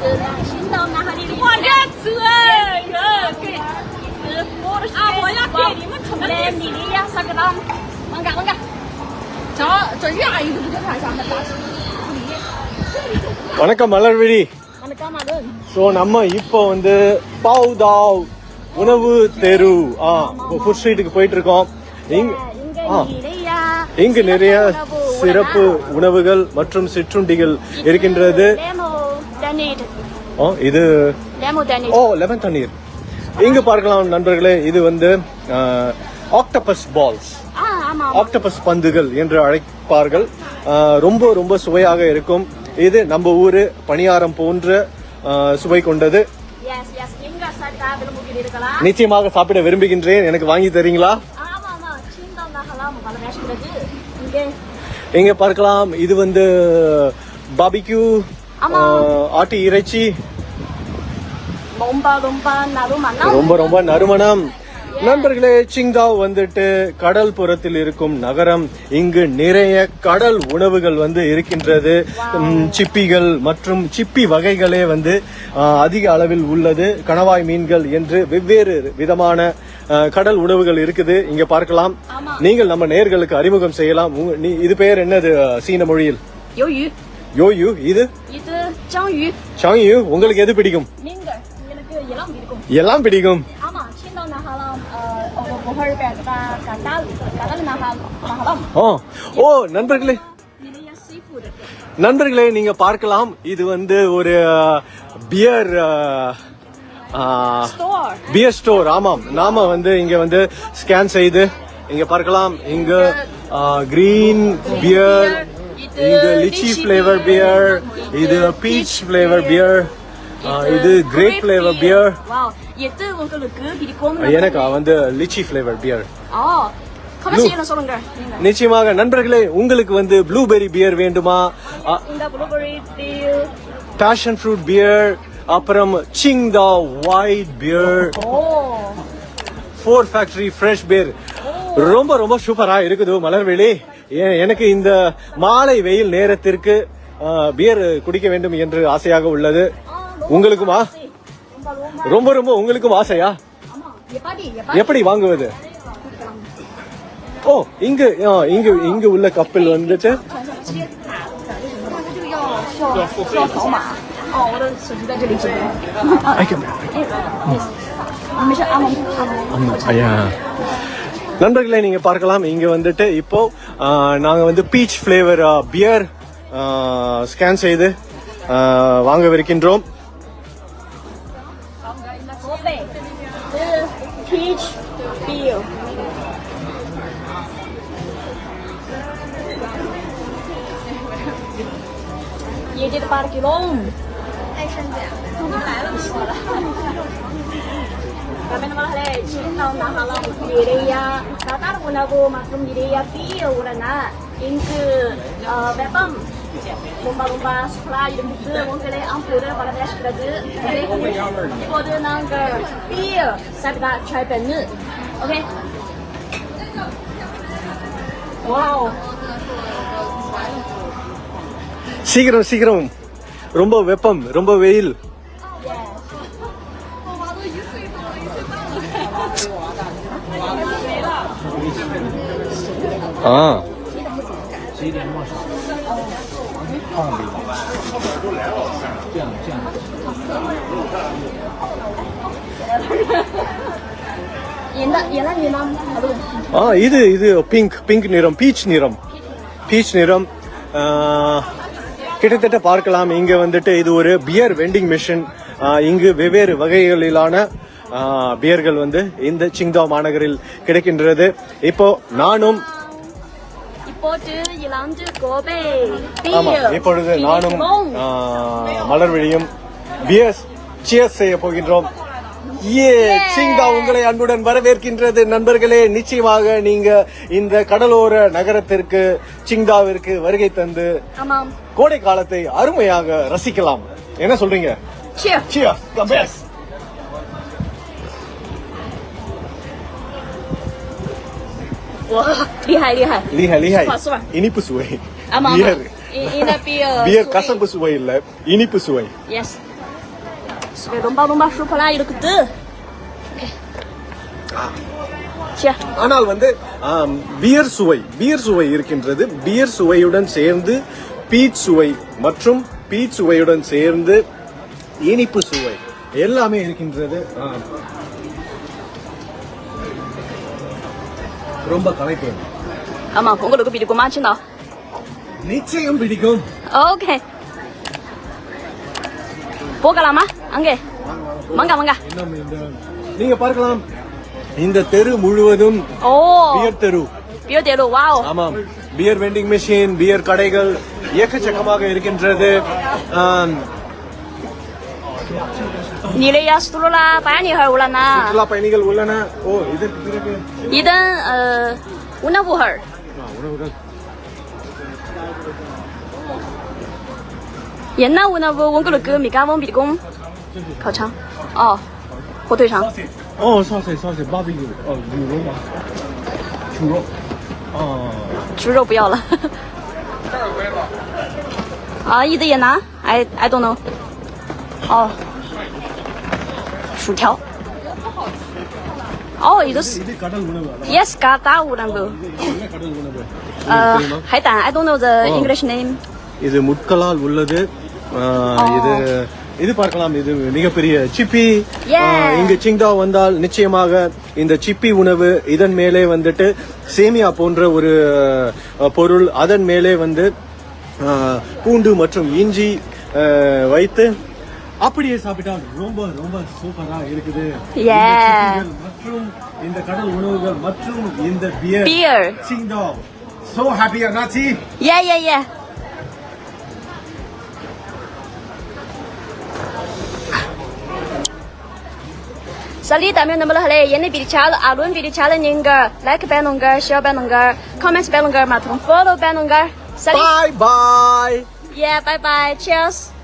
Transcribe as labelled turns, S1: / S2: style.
S1: 个青岛哪里的？我这车，这给，我的啊，我要给你们准备你的呀，三个档，往嘎往嘎。
S2: 这这鱼阿姨都不叫他下面打。
S3: வணக்கம் மலர்விழி
S1: 那干嘛的？
S3: ஸோ நம்ம இப்போ வந்து பாவ்தாவ் உணவு தெரு ஆ ஃபுட் ஸ்ட்ரீட்டுக்கு போயிட்டு இருக்கோம் இங்க
S1: 应该
S3: ஆ
S1: 你的呀。
S3: இங்கு நிறைய சிறப்பு உணவுகள் மற்றும் சிற்றுண்டிகள் இருக்கின்றது
S1: Danid,
S3: ஓ இது
S1: Lemo Danid.
S3: ஓ லெமன் தண்ணீர். இங்கு பார்க்கலாம் நண்பர்களே இது வந்து ஆக்டபஸ் பால்ஸ் ஆக்டபஸ் பந்துகள் என்று அழைப்பார்கள். ரொம்ப ரொம்ப சுவையாக இருக்கும். இது நம்ம ஊரு பணியாரம் போன்ற சுவை கொண்டது. நிச்சயமாக சாப்பிட விரும்புகின்றேன். எனக்கு வாங்கி தரீங்களா?
S1: இங்கே.
S3: பார்க்கலாம். இது வந்து பாபிக்யூ. ஆட்டு இறைச்சி.
S1: ரொம்ப ரொம்ப நறுமணம்.
S3: ரொம்ப ரொம்ப நறுமணம். நண்பர்களே சிங்காவ் வந்துட்டு கடல் புறத்தில் இருக்கும் நகரம். இங்கு நிறைய கடல் உணவுகள் வந்து இருக்கின்றது. சிப்பிகள் மற்றும் சிப்பி வகைகளே வந்து அதிக அளவில் உள்ளது. கணவாய் மீன்கள் என்று வெவ்வேறு விதமான கடல் உணவுகள் இருக்குது. இங்க பார்க்கலாம். நீங்கள் நம்ம நேர்களுக்கு அறிமுகம் செய்யலாம். இது பெயர் என்னது சீன மொழியில்? யோயு இது?
S1: இது சாங்யூ
S3: சாங்யூ உங்களுக்கு எது பிடிக்கும்?
S1: நீங்க எனக்கு எல்லாம் பிடிக்கும்.
S3: எல்லாம் பிடிக்கும்.
S1: ஆமா சீனா நஹலாம் ஒரு புகழ் பெற்ற கடல் கடல் நஹலாம்
S3: ஓ ஓ நண்பர்களே. நண்பர்களே நீங்க பார்க்கலாம். இது வந்து ஒரு பியர் பியர் ஸ்டோர் ஆமாம். நாம வந்து இங்க வந்து ஸ்கேன் செய்து இங்க பார்க்கலாம். இங்க கிரீன் பியர் இங்க லிச்சி ஃபிளேவர் பியர் இது பீச் ஃபிளேவர் பியர் இது கிரேப் ஃபிளேவர் பியர் எனக்கு வந்து லிச்சி ஃபிளேவர் பியர் நிச்சயமாக நண்பர்களே உங்களுக்கு வந்து ப்ளூபெரி பியர் வேண்டுமா? பேஷன் ஃப்ரூட் பியர் அப்புறம் Tsingtao white
S1: beer
S3: four factory fresh beer ரொம்ப ரொம்ப சூப்பரா இருக்குது மலர்வெளி எனக்கு இந்த மாலை வெயில் நேரத்திற்கு பியர் குடிக்க வேண்டும் என்று ஆசையாக உள்ளது. உங்களுக்குமா?
S1: ரொம்ப ரொம்ப
S3: உங்களுக்கும் ஆசையா?
S1: எப்படி
S3: வாங்குவது? ஓ இங்கு இங்கு இங்கு உள்ள கப்பல் வந்துட்டு? ஐயா. நண்பர்களை நீங்கள் பார்க்கலாம். இங்கே வந்துட்டு இப்போ நாங்கள் வந்து பீச் ஃப்ளேவர் பியர் ஸ்கேன் செய்து வாங்கவிருக்கின்றோம்.
S1: Jadi. Ko matrum diriya piyo ura na, inku bepam, lumba-lumba sekolah yang itu mungkin ampun pada dia sekerja, இப்போது நாங்கள் பியர் சாப்பிட்டா ட்ரை பண்ணு ஓகே வாவ்
S3: சீக்கிரம் சீக்கிரம் ரொம்ப வெப்பம் ரொம்ப வெயில் ஆ
S1: என்ன என்ன நிறம் அது
S3: ஆ இது இது பிங்க் பிங்க் நிறம் பீச் நிறம் பீச் நிறம் கிட்டத்தட்ட பார்க்கலாம். இங்க வந்துட்டு இது ஒரு பியர் வெண்டிங் மிஷின் இங்கு வெவ்வேறு வகைகளிலான பியர்கள் வந்து இந்த சிங்தா மாநகரில் கிடைக்கின்றது. இப்போ நானும்
S1: இப்போது இளஞ்சு கோபை.
S3: ஆமா இப்பொழுது நானும் மலர்விழியும் பியர்ஸ் சியர்ஸ் செய்ய போகின்றோம். ஏ சிங்கா உங்களை அன்புடன் வரவேற்கின்றது. நண்பர்களே நிச்சயமாக நீங்க இந்த கடலோர நகரத்திற்கு சிங்தாவிற்கு வருகை தந்து கோடை காலத்தை அருமையாக ரசிக்கலாம். என்ன சொல்றீங்க?
S1: 哇厉害厉害
S3: 厉害厉害
S1: சுவா, சுவா.
S3: இனிப்பு சுவை
S1: ஆமா ஆமா
S3: பியர்
S1: இந்த பியர்
S3: பியர் கசப்பு சுவை இல்ல இனிப்பு சுவை
S1: S Sebagai domba-domba supaya itu gede. Oke. Cia.
S3: ஆனால் வந்து ஆம், பியர் சுவை பியர் சுவை இருக்கின்றது பியர் சுவையுடன் சேர்ந்து பீச் சுவை மற்றும் பீச் சுவையுடன் சேர்ந்து இனிப்பு சுவை எல்லாமே இருக்கின்றது ரொம்ப கலைப்பு
S1: ஆமா உங்களுக்கு பிடிக்குமா சின்னா?
S3: நிச்சயம் பிடிக்கும்.
S1: ஓகே. போகலாமா? அங்கே. வாங்க வாங்க
S3: நீங்க பார்க்கலாம். இந்த தெரு முழுவதும்
S1: ஓ.
S3: பியர் தெரு.
S1: பியோ தேடு வாவ்.
S3: ஆமாம். பியர் வெண்டிங் மெஷின் பியர் கடைகள் ஏக்கச்சக்கமாக இருக்கின்றது. 你
S1: 的，压缩多
S3: 了啦，摆尼哈乌
S1: 啦呐。压
S3: 缩了
S1: 摆尼格乌啦
S3: 呐，哦，idan 皮皮
S1: 肉。呃，乌那乌哈儿。
S3: 乌那乌哈儿。
S1: 腌呐乌那乌，我们格罗米干，我们毕烤肠，哦，火腿肠。
S3: 哦，烧菜烧菜，barbecue，哦，牛肉嘛，猪肉，啊。
S1: 猪肉不要了。啊，idan 腌呐，还还多呢，薯条哦இது ஸ்-
S3: இது கடல் உணவு அல்லவா?
S1: yes கதா உணவு
S3: இது என்ன கடல் உணவு
S1: அஹ்,
S3: தெரியுமா?
S1: 海胆 I don't know the
S3: Oh.
S1: English name
S3: இது முட்களால் உள்ளது ஆ, இது இது பார்க்கலாம் இது மிகப்பெரிய சிப்பி
S1: Yeah.
S3: ஆ, இங்கு சிங்டா வந்தால் நிச்சயமாக இந்த சிப்பி உணவு இதன் மேலே வந்துட்டு சேமியா போன்ற ஒரு அ, பொருள் அதன் மேலே வந்து ஆ, பூண்டு மற்றும் இஞ்சி ஆ, வைத்து அப்படியே சாப்பிட்டால் ரொம்ப ரொம்ப சூப்பரா இருக்குது இந்த
S1: Yeah.
S3: சிப்பிகள் மற்றும் இந்த கடல் உணவுகள் மற்றும் இந்த beer
S1: beer
S3: Tsingtao so happy அண்ணாச்சி
S1: yeah yeah yeah Salut amis, nama lah ini bicara alun bicara ninggal like benunggal share benunggal comment benunggal matang follow benunggal Salut
S3: bye bye
S1: yeah bye bye cheers